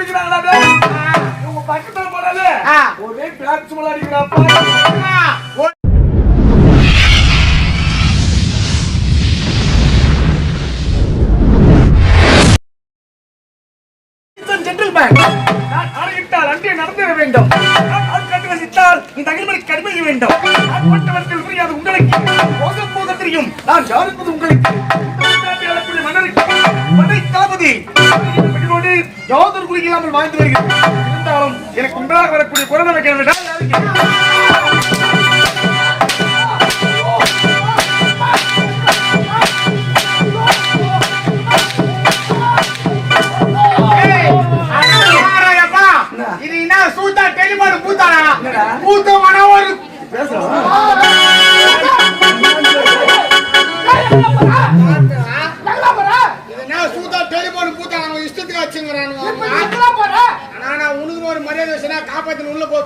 குடிக்கிறாங்களா? இவங்க பக்கத்துல ஆ. ஒரே ஆணையிட்டால் அன்றே நடந்திட வேண்டும். கடுமைய வேண்டும். உங்களுக்கு. போக போக தெரியும். நான் யாருப்பது உங்களுக்கு. மன்னருக்கு படை தளபதி. யாதொரு குறை இல்லாமல் வாழ்ந்து வருகிறேன். இருந்தாலும் எனக்கு உண்டாக வரக்கூடிய குரல் வைக்க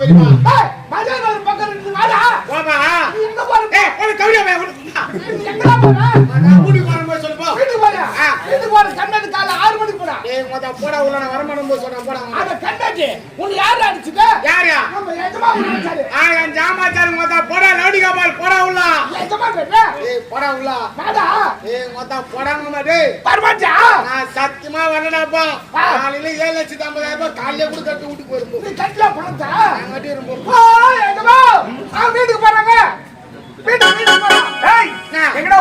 காப்பாத்தின உள்ள போ பெரியமா போப்பா ஏய் ஒரு கவியா பையன் நான் கூட்டிட்டு போறேன் போய் சொல்லு போ. ஏய் மொத போடா உள்ள நான் வரமாட்டேன் போய் சொல்றேன் போடா. யாரியா ஆ என் ஜாமாச்சாரி மொத்த போடா லவுடி கபால் போடா உள்ள. ஏய் போடா உள்ள. ஏய் மொத்த போடாங்க டேய். நான் சத்தியமா வரலடாப்பா காலையில ஏழு லட்சத்தி ஐம்பதாயிரம் ரூபாய் காலையில கூட கட்டு வீட்டுக்கு போயிருந்தோம். நான் கட்டி வீட்டுக்கு போறாங்க வீட்டுக்கு வீட்டுக்கு போறாங்க எங்கடா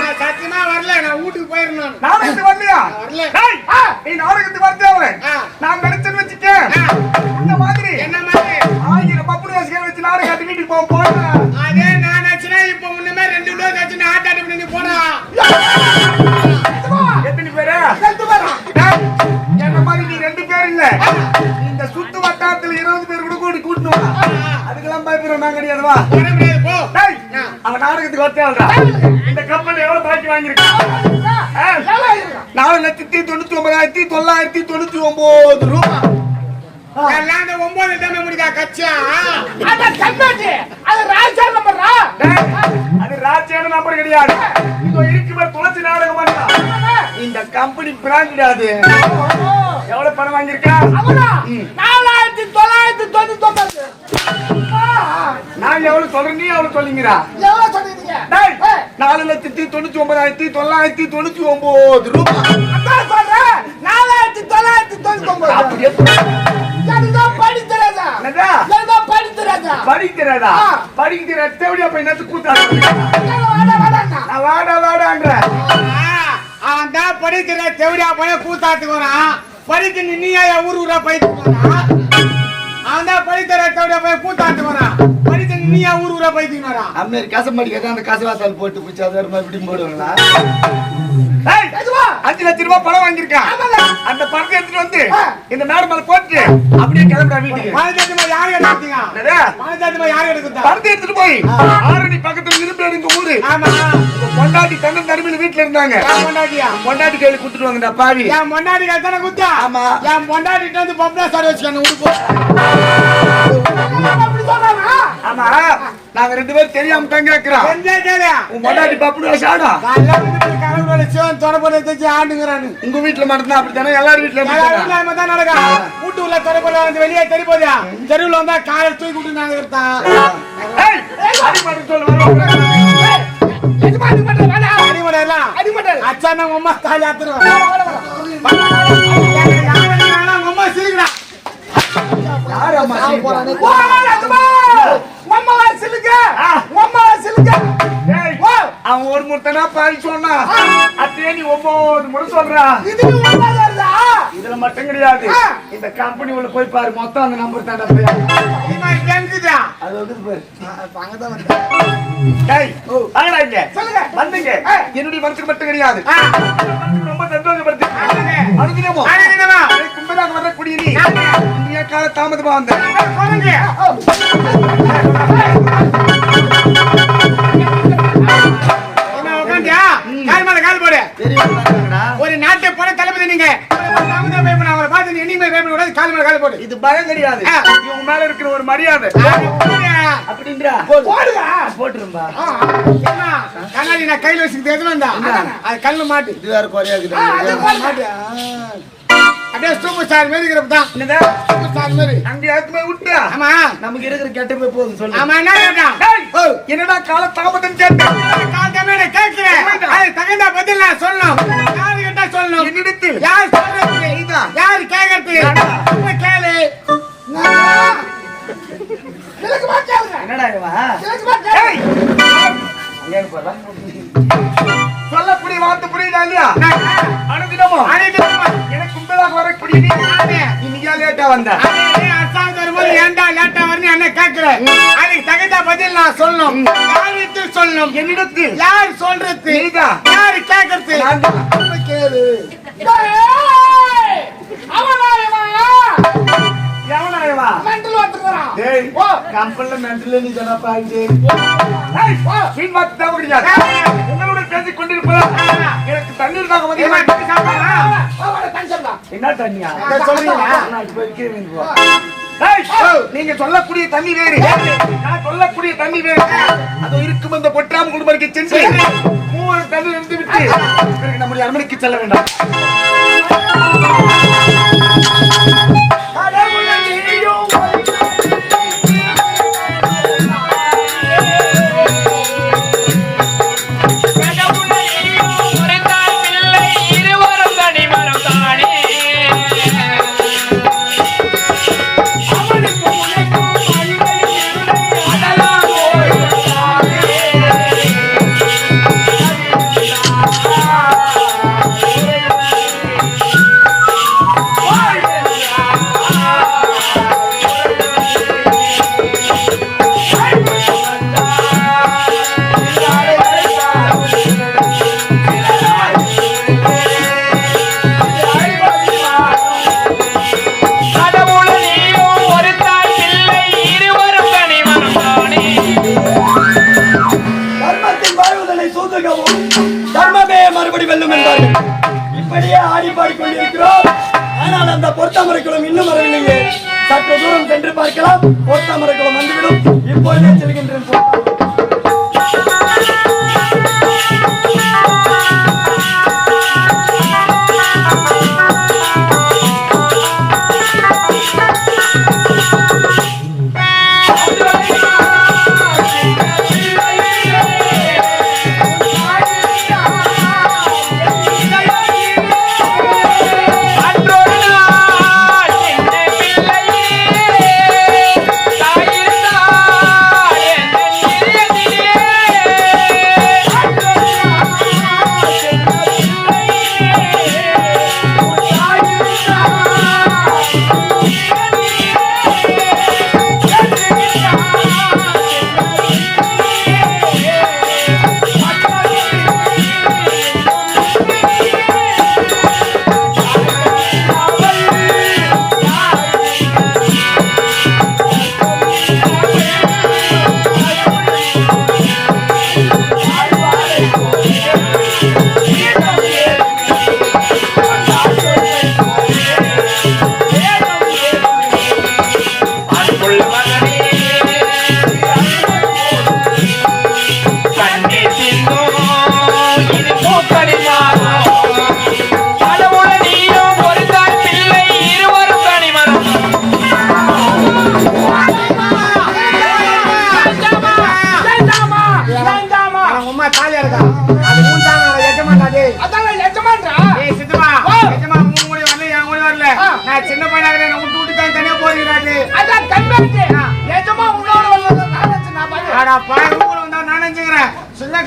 நான் சத்தியமா வரல. நான் வீட்டுக்கு போயிருந்தேன் நாடகத்துக்கு வரலையா? வரல. டேய், நீ நாடகத்துக்கு வரதே ஆ. நான் நடிச்சேன்னு வச்சுக்க ஆ. இந்த மாதிரி என்ன மாதிரி? ஆயிரம் பப்புனு வச்சு ஆட்டி வீட்டுக்கு போக போறேன். பயப்படுறோம் நான் கிடையாது வா. அவன் நாடகத்துக்கு வரத்தேல்றா இந்த கப்பல் எவ்வளவு பாக்கி வாங்கியிருக்கான் நாலு லட்சத்தி தொண்ணூத்தி ஒன்பதாயிரத்தி தொள்ளாயிரத்தி தொண்ணூத்தி ஒன்பது இந்த ஒன்பது டைம் முடிதா கண்ணாடி அது ராஜா நம்பர்ரா அது ராஜ்யான நம்பர் கிடையாது. இதோ இருக்கு துளசி நாடகம் இந்த கம்பெனி பிராண்ட் அது. எவ்வளவு பணம் வாங்கியிருக்கா? நாலாயிரத்தி தொள்ளாயிரத்தி தொண்ணூத்தி ஒன்பது நான் எவ்வளவு சொல்றேன் நீ எவ்வளவு சொல்லிங்கிறா? எவ்வளவு நாலு லட்சத்தி தொண்ணூத்தி ஒன்பதாயிரத்தி தொள்ளாயிரத்தி தொண்ணூத்தி ஒன்பது ரூபாய் சொல்றேன். நாலாயிரத்தி தொள்ளாயிரத்தி தொண்ணூத்தி ஒன்பது அப்படியே அதுதான் படி தெரியாதா என்னதா? அதுதான் படி தெரியாதா படிக்கிறதா? ஆ. படிக்கிற தேவடியா போய் நட்டு கூத்தாடு? வாடா வாடான்ற. தான் படிக்கிற தெவடியா போய் கூத்தாட்டுக்கு படித்து நீயா ஊர் ஊரா போயிட்டு வரான் அந்த படித்த படிக்கிற போய் கூத்தாட்டு வரான் படித்து நீயா ஊர் ஊரா போயிட்டு வரான் அம்மே கசம் படிக்க அந்த கசவாத்தால் போட்டு பிடிச்சி அது மறுபடியும் போடுவாங்களா? அஞ்சு லட்சம் ரூபாய் பணம் வாங்கியிருக்கான். அந்த பணத்தை எடுத்துட்டு வந்து. இந்த மேடம் மேல போட்டு அப்படியே கிளம்புறா வீட்டுக்கு. மனசாட்சிமா யார் எடுத்தீங்க? மனசாட்சிமா யார் எடுக்குதா பணத்தை எடுத்துட்டு போய் ஆரணி பக்கத்துல இரும்பு எடுங்க ஊரு. ஆமா. பொண்டாட்டி தங்கம் தனிமையில வீட்டுல இருந்தாங்க. பொண்டாட்டியா? பொண்டாட்டி கையில குடுத்துட்டு வாங்கடா பாவி. என் பொண்டாட்டி கத்தான குத்தா ஆமா. என் பொண்டாட்டிட்ட வந்து பப்ளா சார் வச்சுக்கணும் உடுப்பு நாங்க ரெண்டு பேரும் தெரியாம தான் கேக்குறோம். உன் பொண்டாட்டி பப்புனு தொடப்பட தச்சு ஆண்டுங்கிறானு. உங்க வீட்டுல மட்டும்தான் அப்படித்தானே எல்லாரும் வீட்டுல தான்? நடக்கும். வீட்டு உள்ள தொடப்பட வந்து வெளியே தெரி போதா தெருவுல வந்தா காலை தூக்கி விட்டு நாங்க அடிமட்டல் அச்சானா அம்மா காலி ஆத்துருவோம் உங்க அம்மா. சிரிக்கிறா வாடா அதுமா மம்மா வா சிலுங்க மம்மா வா. சிலுங்க வா அவன் ஒரு முட்டனா பாதி சொன்னா. அத்தையே நீ ஒன்பது முறை சொல்றா. இது இதுல மட்டும் கிடையாது. இந்த கம்பெனி உள்ள போய் பாரு. மொத்தம் அந்த நம்பர் தாண்டா போய் அது வந்து பாரு வாங்கடா இங்க. சொல்லுங்க. வந்துங்க. என்னுடைய மனசுக்கு மட்டும் கிடையாது. ரொம்ப சந்தோஷப்படுத்து கால தாமதமா வந்த சொல்லுங்க என்ன உட்காந்தியா கால் போடு. ஒரு நாட்டு பட தளபதி நீங்க. இது பயம் கிடையாது. இவங்க மேல இருக்கிற ஒரு மரியாதை. அப்படின்றா. போட்டுரும்பா. கண்ணாடி நான் கையில வச்சுக்கிட்டு எதுவும் அது கல்லு மாட்டு. இது வேற குறையா இருக்குது. அப்படியே சூப்பர் ஸ்டார் மாதிரி இருக்கிறப்பதான் என்னது? சூப்பர் ஸ்டார் மாதிரி. அங்க யாருக்குமே விட்டு ஆமா. நமக்கு இருக்கிற கெட்டமே போதும் சொல்லு. ஆமா என்ன கேட்டான் என்னடா கால தாமதம் கேட்டேன்? காலத்தமே நான் கேட்கிறேன். அது தகுந்த பதில் நான் சொல்லணும். யாரு கிட்ட சொல்லணும்? என்னிடத்தில். யார் சொல்றது. யார் கேட்கறது? கேளு. என்னடா? பாரா. சொல்லக்கூடிய வார்த்தை புரியுதா இல்லையா? அனுதினமும் நீ இன்னைக்கா லேட்டா வந்த. அரசாங்கம் வரும்போது ஏன்டா லேட்டா வரணும் என்ன கேட்கிறேன் அதுக்கு தகுந்த பதில் நான் சொல்லணும் யாருக்கு சொல்லணும் என்னிடத்தில் யார் சொல்றது. யாரு. இப்ப கேளு? எனக்கு தண்ணீர் தாகம் என்ன தண்ணியா? சொல்றீங்களா? நான் இப்ப. டேய், நீங்க சொல்லக்கூடிய தண்ணி வேறு. நான் சொல்லக்கூடிய தண்ணி வேறு. அது இருக்கும் அந்த குடும்பத்துக்கு சென்று மூவர் தண்ணி இருந்து விட்டு நம்முடைய அரண்மனைக்கு செல்ல வேண்டாம். இருக்கிறோம் ஆனால் அந்த பொருத்தாமரை குளம் இன்னும் வரவில்லையே. சற்று தூரம் சென்று பார்க்கலாம். பொருத்தாமரை குளம் வந்துவிடும். இப்பொழுதே செல்கின்றேன்.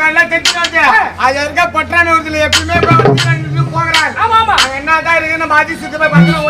காலில் தைக்கிறாச்சு அது இருக்க பொட்டான ஊர்ல எப்பயுமே போகிறான் ஆமா, ஆமா. அங்க என்னதான் இருக்கு நம்ம அஜி சித்தப்பா பக்கத்துல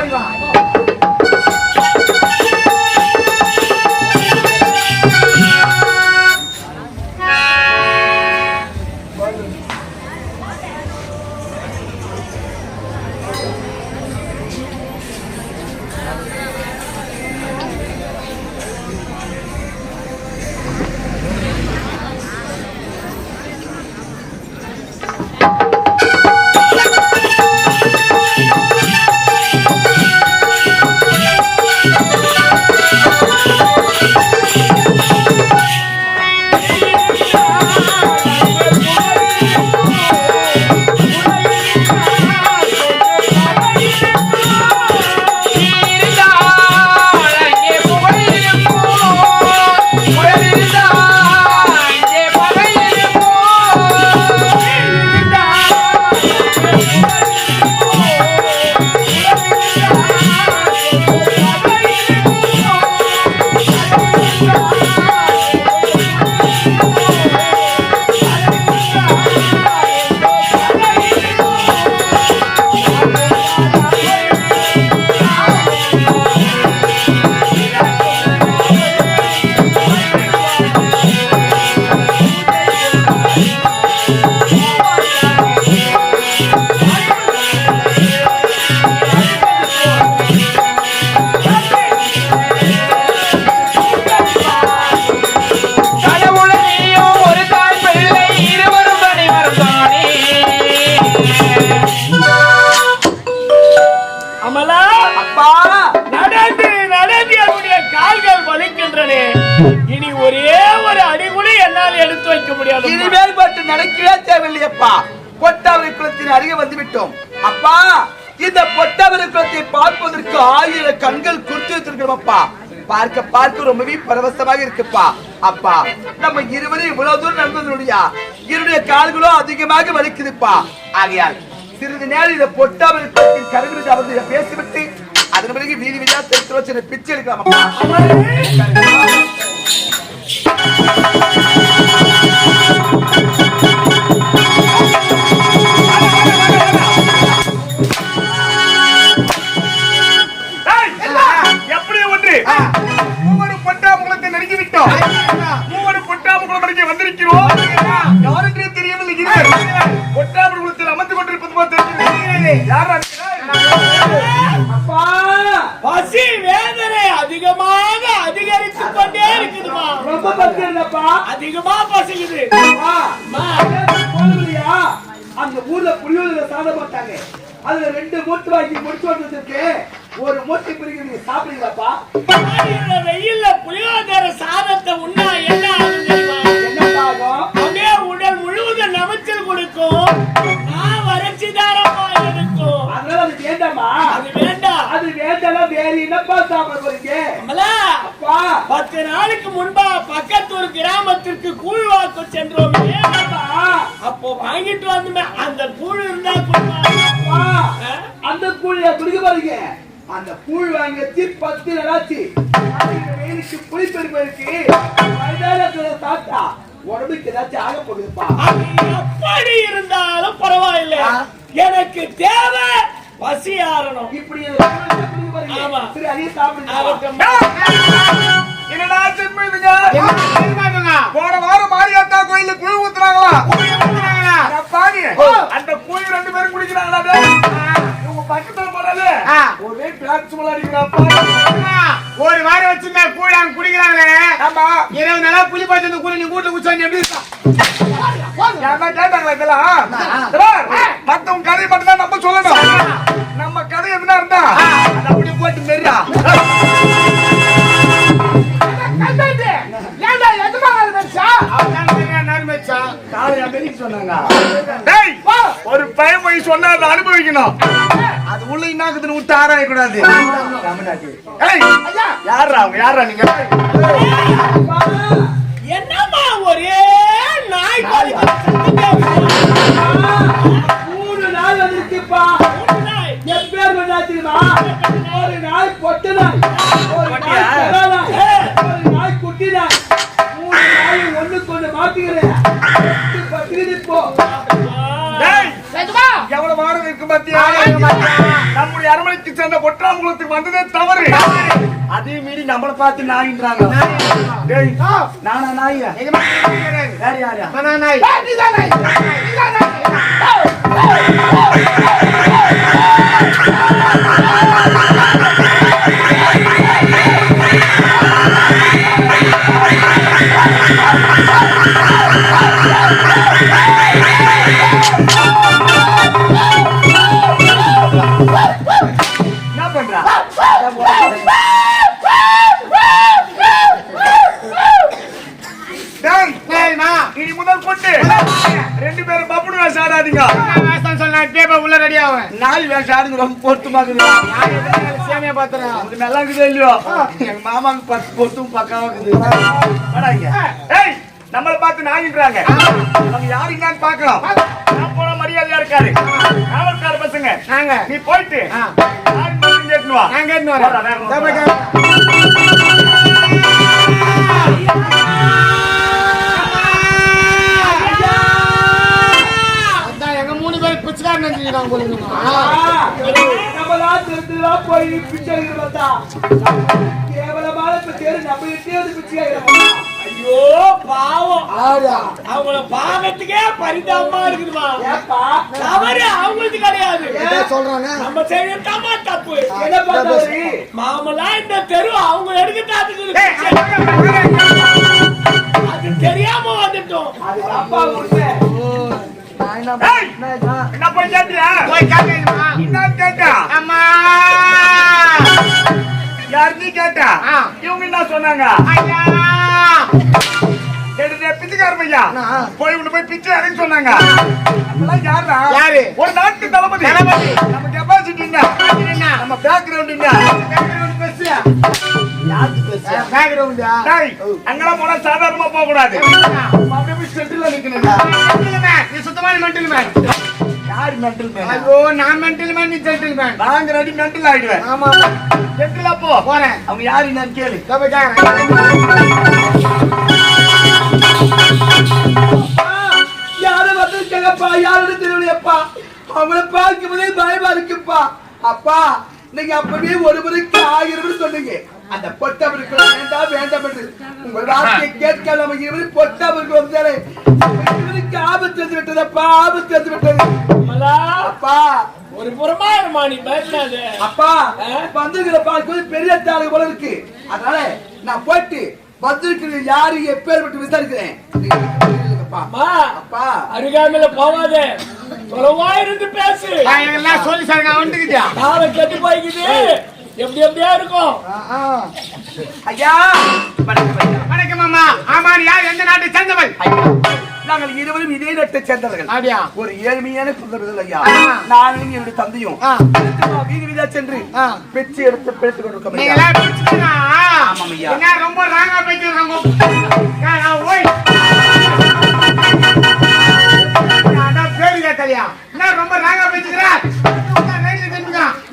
இனி ஒரே ஒரு அடி கூட என்னால் எடுத்து வைக்க முடியாது இனிமேல் மட்டும் நடக்கவே தேவையில்லையப்பா. பொட்டாவரி குளத்தின் அருகே வந்து விட்டோம். அப்பா இந்த பொட்டாவரி குளத்தை பார்ப்பதற்கு ஆயிரம் கண்கள் குறித்து வச்சிருக்கிறோம் அப்பா பார்க்க பார்க்க ரொம்பவே பரவசமாக இருக்குப்பா. அப்பா நம்ம இருவரும் இவ்வளவு தூரம் நடந்ததுடைய இருடைய கால்களும் அதிகமாக வலிக்குதுப்பா. ஆகையால் சிறிது நேரம் இந்த பொட்டாவரி குளத்தின் கருவிலிருந்து அமர்ந்து இதை பேசிவிட்டு அதன் பிறகு வீதி வீதியா தெருத்துல வச்சு என்னை பிச்சை எடுக்கலாம் Thank you. அதிகமா பசிக்குது அந்த ஊர்ல புளியோதரை சாப்பிட மாட்டாங்க. அதுல ரெண்டு மூட்டு வாங்கி முடிச்சு வந்ததுக்கு ஒரு மூட்டை பிரிக்க நீங்க சாப்பிடுங்களாப்பா பத்து நாளுக்கு முன்பா பக்கத்து ஒரு கிராமத்திற்கு கூழ்வாக்கு சென்றோம் அப்பா, வாங்கிட்டு வந்தோமே. அந்த கூழ் இருந்தா? அந்த கூழிய குடிக்க போறீங்க அந்த கூழ் வாங்கி பத்து நாளாச்சு. வெயிலுக்கு புளிப்பெருமை இருக்கு சாப்பிட்டா உடம்புக்கு ஏதாச்சும் ஆக போகுதுப்பா. எப்படி இருந்தாலும் பரவாயில்லை. எனக்கு தேவை பசி ஆறணும். இப்படி கூழை. ஆமா. சரி அதையும் சாப்பிடுங்க. என்னடா சென்மதுங்க போன வாரம் மாரியாத்தா கோயில்ல குழு ஊத்துறாங்களா பாவி, அந்த குழு ரெண்டு பேரும் குடிக்கிறாங்களா? இவங்க பக்கத்துல போறாரு ஒரே பிளாக்ஸ் அடிக்கிறாப்பா ஒரு வாரம் வச்சிருந்தா கூழ் அங்க குடிக்கிறாங்களே. ஆமா. இருபது நாளா புளி அந்த கூழ் நீ வீட்டுல குடிச்சா எப்படி கேட்டாங்களா இதெல்லாம் மத்தவங்க கதையை மட்டும் தான் நம்ம சொல்லணும். நம்ம கதை எதுனா இருந்தா அதை அப்படியே போட்டு மெரியா ஒரு பையன் போய் சொன்னா அதை அனுபவிக்கணும். அது உள்ள இன்னாக்குதுன்னு விட்டு ஆராய கூடாது. யாரா அவங்க? யாரா நீங்க? என்னம்மா ஒரே நாய் மூணு நாள் வந்துருக்குப்பா நாய் என் பேர் தெரியுமா? ஒரு நாள் பொட்டு நாய் ஒரு நாய் நாய், நாய் குட்டி நாய் நாய் டேய் எவ்வளவு வாரம் இருக்கு பாத்தியா? நம்முடைய அரமனைக்கு சேர்ந்த பொற்றாங்குளத்துக்கு வந்ததே தவறு. அதே மீறி நம்மள பார்த்து நாயின்றாங்க. டேய் நானா நாயா வேற யாரா? என்ன பண்றா டேய். ரெண்டு பேரும் பப்புனு வேஷம் ஆடாதீங்க உள்ள ரெடி ஆகும் நாய் வேஷம் ஆடுங்க ரொம்ப பொருத்தமாக்குது சேமியா பாத்துறேன் அது நல்லா இருக்குது இல்லையோ? எங்க பத்து பொருத்தும் பக்காவா இருக்குது ஏய் நம்மள பார்த்து நாயின்றாங்க நம்ம யாரு என்னன்னு பார்க்கலாம். நான் போன மரியாதையா இருக்காரு. காவல்கார பசங்க. நாங்க. நீ போயிட்டு ஆ. யாரு மட்டும் கேட்டுன்னு வா. நாங்க எடுத்து போடா, வரோம் வேகமா இதோ போடா. போயிட்டு அதான் எங்க மூணு பேர் பிச்சைக்காரன் நினைச்சுக்கிறாங்க போல நம்மளாம் திருத்துலாம் போய் பிச்சை எடுக்கிறதா நம்ம கிட்டே வந்து ஐயோ பாவம். ஆடா. அவங்கள பாவத்துக்கே பரிதாபமா இருக்குதுமா. ஏப்பா. தவறு அவங்களுக்கு கிடையாது. சொல்றானே. நம்ம செய்யறதாமா தப்பு. என்ன மாமலா இந்த தெரு அவங்க எடுக்கட்டாதுக்கு அது தெரியாம வந்துட்டோம். அது அப்பா என்ன போய் கேட்டியா? போய் கேட்கணுமா என்ன கேட்டா அம்மா யார் நீ கேட்டா. இவங்க என்ன சொன்னாங்க? ஐயா. கேட்டுட்டே பிச்சைக்கார பையா. போய் உள்ள போய் பிச்சை அடைன்னு சொன்னாங்க. யாருடா? யாரு? ஒரு நாட்டு தளபதி. தளபதி. நம்ம கெப்பாசிட்டி நம்ம பேக்ரவுண்ட் பேக்ரவுண்டா அங்கெல்லாம் போனா சாதாரணமா போக கூடாது அப்படியே போய் செட்டில் நிக்கணும் நீ சுத்தமான மென்டல் மேன் யார் மென்டல் மேன் ஐயோ நான் மென்டல் மேன் நீ ஜென்டில் மேன் நாங்க ரெடி மென்டல் ஆயிடுவேன். ஆமா செட்டில் போ. போறேன். அவங்க யாரு என்னன்னு கேளு. தப்ப யாரும் வந்திருக்காங்கப்பா யாரும் தெரியலையப்பா. அவங்கள பார்க்கும்போதே பயமா இருக்குப்பா. அப்பா நீங்க அப்பவே ஒரு முறைக்கு ஆயிரம் சொன்னீங்க. அந்த பொட்டவருக்கு வேண்டாம் வேண்டாம் என்று. உங்க வார்த்தையை கேட்க நம்ம இருவரும் பொட்டவருக்கு வந்தாலே இவருக்கு ஆபத்து வந்து விட்டதப்பா ஆபத்து வந்து விட்டது. அப்பா. ஒரு புறமா இருமா நீ பயப்படாத அப்பா வந்திருக்கிற பார்க்கும்போது பெரிய தாளு போல இருக்கு. அதனால நான் போயிட்டு வந்திருக்கிறது யாரு விசாரிக்கிறேன். புரியுதுங்கப்பா. அம்மா அப்பா. அருகாமையில போவாத. தொலைவா இருந்து பேசு. எல்லாம் சொல்லி சார் வந்துக்கிட்டியா காலை கட்டி போய்க்குது. எப்படி எப்படியா இருக்கும்? ஐயா வணக்கம் ஐயா. வணக்கம் மாமா ஆமா யார் எந்த நாட்டை சேர்ந்தவள்? ஐயா, நாங்கள் இருவரும் இதே நட்டை சேர்ந்தவர்கள். அப்படியா? ஒரு ஏழ்மையான குடும்பங்கள் ஐயா. நானும் என்னுடைய தந்தையும் வீதி வீதியா சென்று ஆ. பெற்று எடுத்து பிழைத்துக் கொண்டிருக்கோம் ஆமாம் ஐயா. என்ன ரொம்ப ராங்கா அதான் பேரு கேட்டலையா? என்ன ரொம்ப ராங்கா பேசுகிற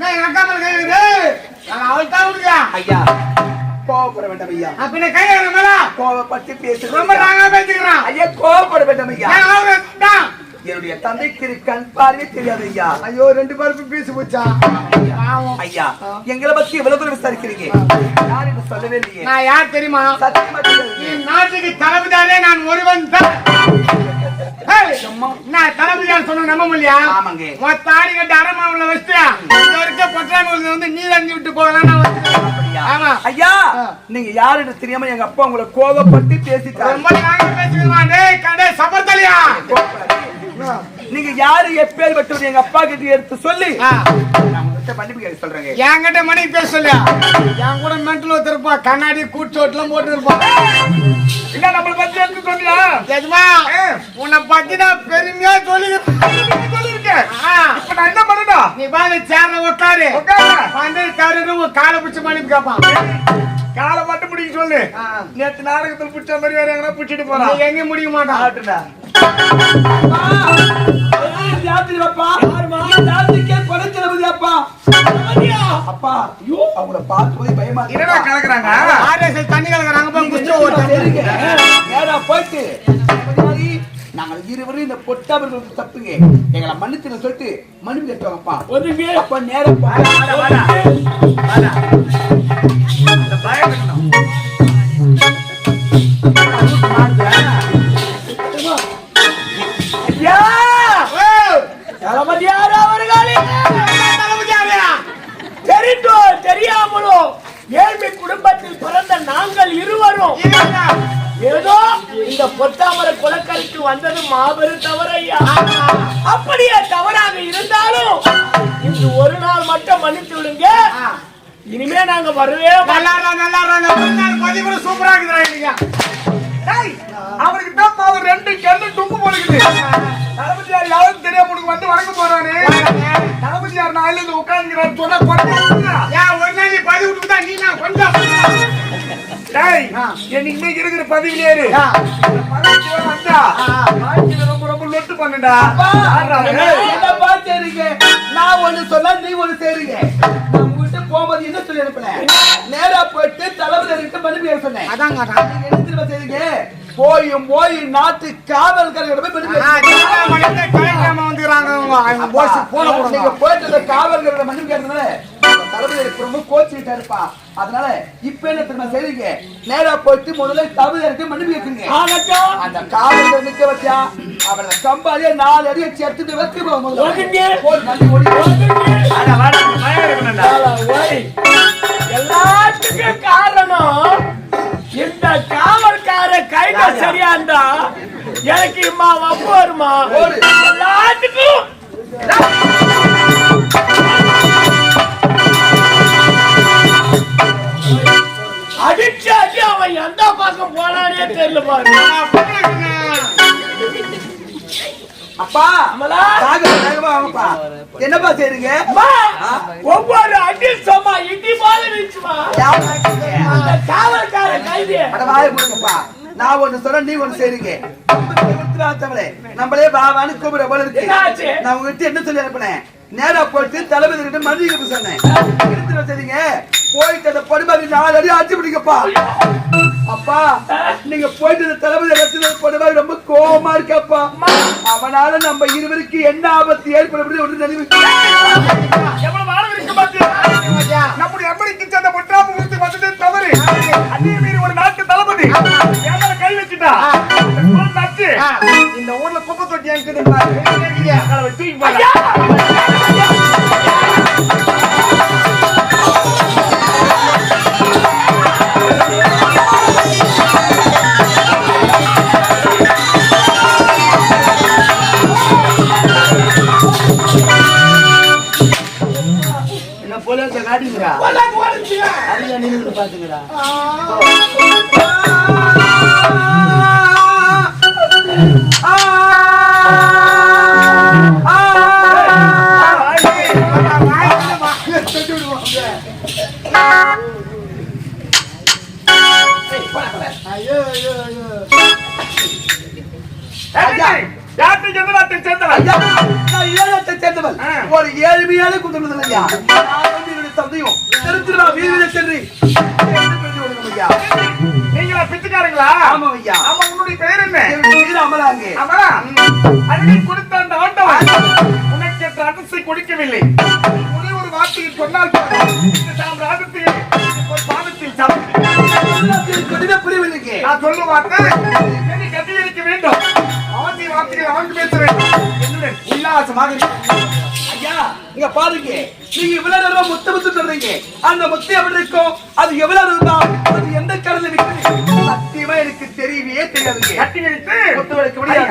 நான் எங்க அக்கா மேல கை அவள் தான் ஐயா. கோவப்பட வேண்டாம் ஐயா அப்ப கை மேல கோவப்பட்டு பேச ரொம்ப ஐயா கோவப்பட வேண்டாம் ஐயா. என்னுடைய தந்தைக்கு கண் பார்வை தெரியாது ஐயா. ஐயோ ரெண்டு பருப்பு பீசு போச்சா. ஐயா எங்களை பத்தி எவ்வளவு தூரம் விசாரிக்கிறீங்க. யார் என்று சொல்லவே இல்லையே. நான் யார் தெரியுமா? சத்தியமா. நாட்டுக்கு தளபதியாலே நான் ஒருவன் தான். நான் தளபதியார் சொன்ன நம்ப முடியா ஆமாங்க. கட்டி அரமாவுல வச்சியா இங்க இருக்க பொற்றாங்கூர்ல வந்து நீ தங்கி விட்டு போகலாம். ஆமா. ஐயா நீங்க யாரு என்று தெரியாம எங்க அப்பா உங்களை கோவப்பட்டு பேசிட்டாரு. ரொம்ப நாங்க பேசுகிறோம் டேய் கடை சபர்தலியா நீங்க யாரு எப்பேர் பட்டு எங்க அப்பா கிட்ட எடுத்து சொல்லி. என்கிட்ட மணி பேச சொல்லியா என் கூட மென்டல் ஒருத்தருப்பா கண்ணாடி கூச்சோட்டுலாம் போட்டு இருப்பான் இல்ல நம்மள பத்தி எடுத்து சொன்னியா எஜமா உன்னை பத்தி நான் பெருமையா சொல்லி சொல்லிருக்கேன் இப்ப நான் என்ன பண்ணணும்? நீ பாரு சேர்ல உட்காரு. வந்து தவறு உன் காலை பிடிச்ச மன்னிப்பு கேட்பான் காலை மட்டும் பிடிக்க சொல்லு. நேத்து நாடகத்துல பிடிச்ச மாதிரி வேற எங்கன்னா பிடிச்சிட்டு போறான் நீ எங்கேயும் முடிக்க மாட்டான் ஆட்டுடா. ராத்திரிக்கே படைத்தளபதி அப்பா அப்பா ஐயோ அவங்கள பார்க்கும்போது பயமா. என்னடா கலக்குறாங்க? ஆர்எஸ்எஸ் தண்ணி கலக்குறாங்க போய் குச்சி? நேரா போயிட்டு. நாங்கள் இருவரும் இந்த பொட்டாபர்களுக்கு தப்புங்க. எங்களை மன்னித்து சொல்லிட்டு மன்னிப்பு கேட்டுவாங்கப்பா ஒதுங்கி. அப்ப நேரம் பயம் வந்தது மாபெரும் தவறு ஐயா அப்படியே தவறாக இருந்தாலும் இன்று ஒரு நாள் மட்டும் மன்னித்து விடுங்க. இனிமே நாங்க வரவே. நல்லா நல்லா பதிவு சூப்பரா. டேய், அவனுக்கு தான் பாவம். ரெண்டு கண்ணு டும்பு போடுக்குது தளபதியார் யாரும் தெரியாம உனக்கு வந்து வணங்க போறானே தளபதியார் நான் இருந்து உட்கார்ந்துக்கிறான்னு சொன்னா நாள் நீ பதிவு விட்டுட்டா நீ நான் கொஞ்சம் டேய் இன்னைக்கு இருக்கிற பதவியிலே ரொம்ப ரொம்ப லொட்டு பண்ணுடா அவன்? என்னப்பா செய்றீங்க? நான் ஒண்ணு சொன்னா நீ ஒண்ணு உங்ககிட்ட போகும்போது என்ன சொல்லி அனுப்புனேன்? நேரா போயிட்டு தளபதியார்கிட்ட மன்னிப்பு கேட்க சொன்னேன். நீங்க என்ன தெரியுமா செய்றீங்க? போயும் போய் நாட்டு காவல்காரர்கிட்ட போய் மன்னிப்பு ஆ, கேட்க ஜனதா மணிக்கு கலைக்காம வந்துக்கிறாங்க அவங்க. அவங்க boss போன. போயிட்டு கேட்டதுனால அந்த தளபதி ரொம்ப கோச்சிட்டாருப்பா அதனால இப்ப என்ன தெரியுமா செய்றீங்க? நேரா போயிட்டு முதல்ல தளபதியார்கிட்ட மன்னிப்பு கேட்குங்க அந்த காவல்கள் நிக்க வச்சா அவனை கம்பாலே நாலு அடியை. ஆளா, ஓய். எல்லாத்துக்கும் காரணம் இந்த காவல்கார கைத சரியா இருந்தா எனக்கு இம்மா வம்பு வருமா. எல்லாத்துக்கும். எந்த பக்கம் போனானே தெரியல பாரு. அப்பா என்னப்பா செய்றீங்க? அம்மா, ஒவ்வொரு அடி சொம்மா இடி போல வீச்சுமா? அந்த காவல்கார கைதி அட வாய மூடுங்கப்பா. நான் ஒண்ணு சொல்ல நீ ஒண்ணு உத்திராத்தவளே நம்மளே பாவான்னு கூப்பிடுற போல இருக்கு? நான் உங்ககிட்ட என்ன சொல்லி அனுப்பினேன்? நேரா போயிட்டு தளபதி கிட்ட மன்னிக்க சொன்னேன். எடுத்துட்டு சரிங்க போயிட்டு அந்த படுபாவி நாலு அடி அடிச்சு பிடிக்கப்பா அப்பா நீங்க போயிட்டு அந்த தளபதி வச்சு படுபாவி ரொம்ப கோவமா இருக்கப்பா. அவனால நம்ம இருவருக்கு என்ன ஆபத்து ஏற்படும் ஒரு நினைவு நம்முடைய அம்மனிக்கு சேர்ந்த பொற்றாப்பு முடித்து வந்ததே தவறு. அந்நிய மீறி ஒரு நாட்டு தளபதி. கை வச்சுட்டா? இந்த ஊர்ல குப்பை தொட்டி இருக்குது அமலாங்க. ஆமா. அள்ளி கொடுத்த அந்த ஆண்டவன் உனக்கு என்ற அரசை கொடுக்கவில்லை ஒரே ஒரு வார்த்தையில் சொன்னால் சாம்ராஜ்யத்தை ஒரு பாதத்தில் உள்ளத்தில் கடின பிரிவினைக்கு. நான் வார்த்தை என்னை கட்டியடிக்க வேண்டும் ஆதி வார்த்தைகள் ஆண்டு பேச வேண்டும் என்னுடன் உல்லாசமாக இருக்கு. ஐயா, இங்க பாருங்க. நீங்க இவ்வளவு நேரம் முத்து முத்து சொல்றீங்க அந்த முத்து எப்படி இருக்கும்? அது எவ்வளவு இருந்தா? அது எந்த கடல்ல விற்குது? சத்தியமா எனக்கு தெரியவே தெரியாதுங்க. கட்டி வைத்து முத்து வைக்க முடியாது.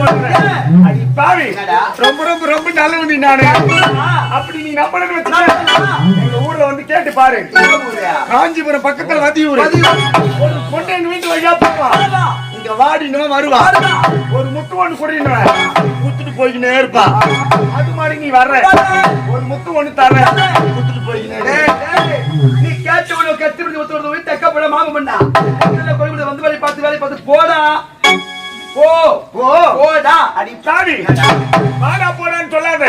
போடுறேன் பாவி? ரொம்ப ரொம்ப ரொம்ப நல்லவன் நானு. அப்படி நீ நம்பணும்னு வச்சுக்க. எங்க ஊர்ல வந்து கேட்டு பாரு. காஞ்சிபுரம் பக்கத்துல வதியூர் ஒரு பொண்ணு எங்க வீட்டு வழியா போவா. இங்க வாடினோ வருவா. ஒரு முத்து ஒண்ணு குடினோ குத்துட்டு போய்க்கினே இருப்பா. அது மாதிரி நீ வர்ற. ஒரு முத்து ஒண்ணு தர குத்துட்டு டேய், நீ கேட்ட உடனே கட்டி விடுத்து ஒருத்தர் ஒருத்தர் வீட்டு அக்கப்பட மாம பண்ணா. வந்து வேலை பார்த்து வேலை பார்த்து போடா. போ. போ. போடா. அடி தாவி வாடா போடான்னு சொல்லாத.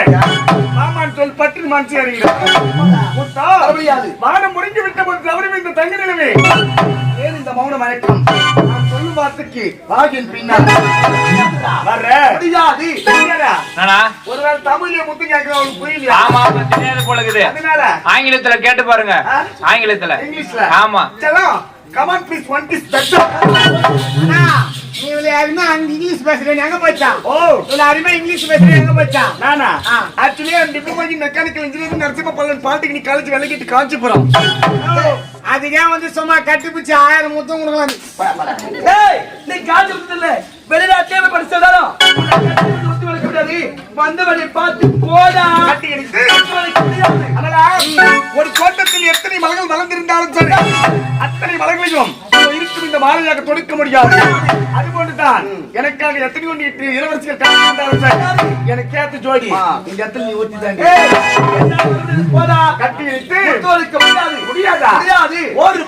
மாமான்னு சொல் பட்டு மனசு அறிகிறா முடியாது வானம் முடிஞ்சு விட்ட போது தவறு இந்த தங்க நிலைமை. ஏன் இந்த மௌன மயக்கம்? நான் சொல்லும் வார்த்தைக்கு வாகின் பின்னால். வர்ற. முடியாது. புரியலா? ஒருவேளை தமிழ்ல முத்து கேட்கிற அவனுக்கு புரியலையா ஆமா ஆமா தெரியாது போல இருக்குது. அதனால. ஆங்கிலத்துல கேட்டு பாருங்க? ஆங்கிலத்துல. இங்கிலீஷ்ல. ஆமா. செல்லம் come on please one piece better யாருமே அங்க இங்கிலீஷ் பேசுறேன். எங்க போச்சான் ஓ. இவ்வளவு யாருமே இங்கிலீஷ் பேசுறேன். எங்க போச்சான் நானா? Actually I'm diploma in mechanical engineering Narasimha polytechnic college விலகிட்டு Kanchipuram அதுக்கே வந்து சும்மா கட்டிப்பிச்சு ஆயிரம் முத்தம் கொடுக்கலாம்? ஏய் நீ காஞ்சி விட்டதில்ல. வெளிநாட்டே போய் படிச்சதாலும் வந்த வழி பார்த்து போடா. ஒரு தோட்டத்தில் எத்தனை மலர்கள் வளர்ந்திருந்தாலும் சரி அத்தனை மலர்களையும் இதோ இருக்கும் இந்த மாலையாக தொடுக்க முடியாது. அதுபோன்றுதான் எனக்காக எத்தனை ஒன்று இட்டு இளவரசிகள் காத்திருந்தாலும் சரி. எனக்கு ஏத்த ஜோடி. இந்த இடத்துல நீ ஒட்டி தாங்க. கட்டி முடியாது. முடியாதா? முடியாது. ஒரு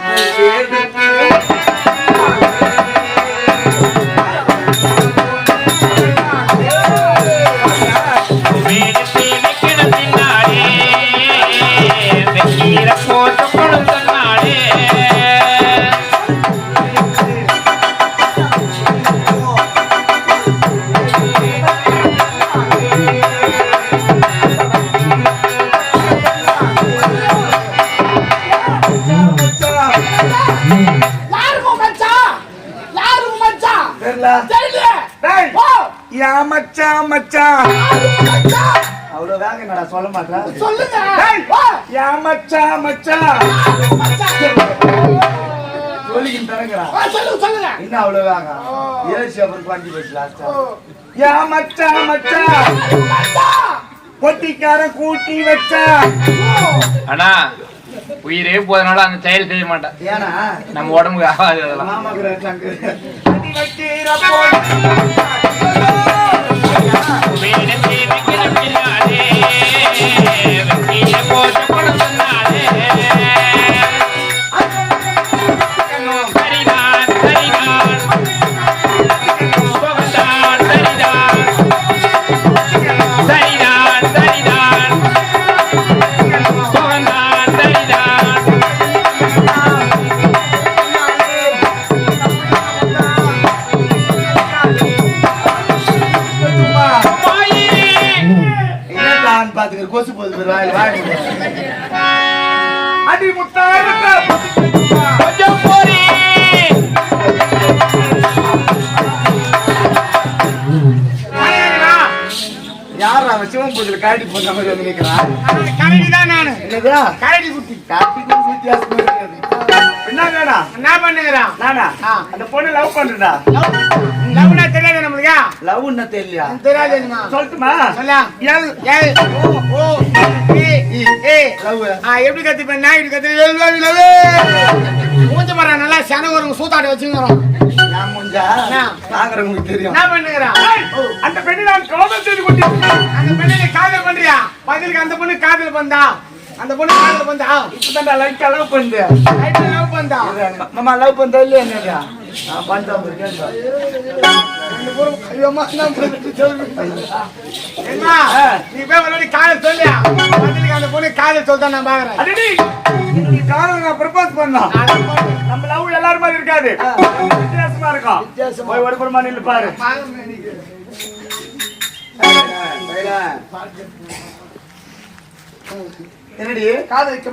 என்னடா சொல்ல மாட்டேன் சொல்லுங்க யா சொல்லுங்க சொல்லுங்க. என்ன அவ்வளவு ஏசி போச்சு லாஸ்டா யா கூட்டி வச்சா. அண்ணா உயிரே போதனால அந்த செயல் செய்ய மாட்டேன். ஏன்னா? நம்ம உடம்புக்கு ஆகாது அதெல்லாம். காட்டி போன மாதிரி வந்து நிக்கிறான் கரடி தான் நானு. என்னதா? கரடி குட்டி. காட்டிக்கும் வித்தியாசம் இருக்காது. என்ன வேணா என்ன பண்ணுகிறான் நானா. அந்த பொண்ணு லவ் பண்றா லவ்னா தெரியாது நம்மளுக்கு. லவ் என்ன தெரியலையா தெரியாதுமா சொல்லட்டுமா? சொல்லா எல் ஏய் ஓ ஓ ஏ ஏ லவ் ஆ எப்படி கத்துப்பேன் நான் இப்படி கத்து மூஞ்ச மர நல்லா சென ஒரு சூத்தாடி வச்சுக்கிறோம் நான் முடிஞ்சா என்ன? பாக்குறவங்களுக்கு தெரியும். என்ன பண்ணுகிறான். அந்த பெண்ணை நான் செய்து அந்த பெண்ணை காதல் பண்றியா? பதிலுக்கு அந்த பொண்ணு காதல் பண்ணா அந்த பொண்ணு காதல் பண்ணா இப்பதான் லைக் லவ் பண்ணுது ரைட்ல லவ் பண்ணா மாமா லவ் பண்றா இல்லையா என்னடா? நான் பண்றேன் இருக்கேன் ரெண்டு பேரும் ஐயோமா நான் பண்ணிட்டு என்ன நீ போய் அவளோட காதல் சொல்லியா? பதிலுக்கு அந்த பொண்ணு காதல் சொல்லிட்டா நான் பாக்குறேன். அடடி இந்த காதல் நான் ப்ரப்போஸ் பண்ணோம் நம்ம லவ் எல்லாரும் மாதிரி இருக்காது. வித்தியாசமா இருக்கும். வித்தியாசமா. போய் ஒரு பெருமா நில்லு பாரு. என்னடி? காதலிக்க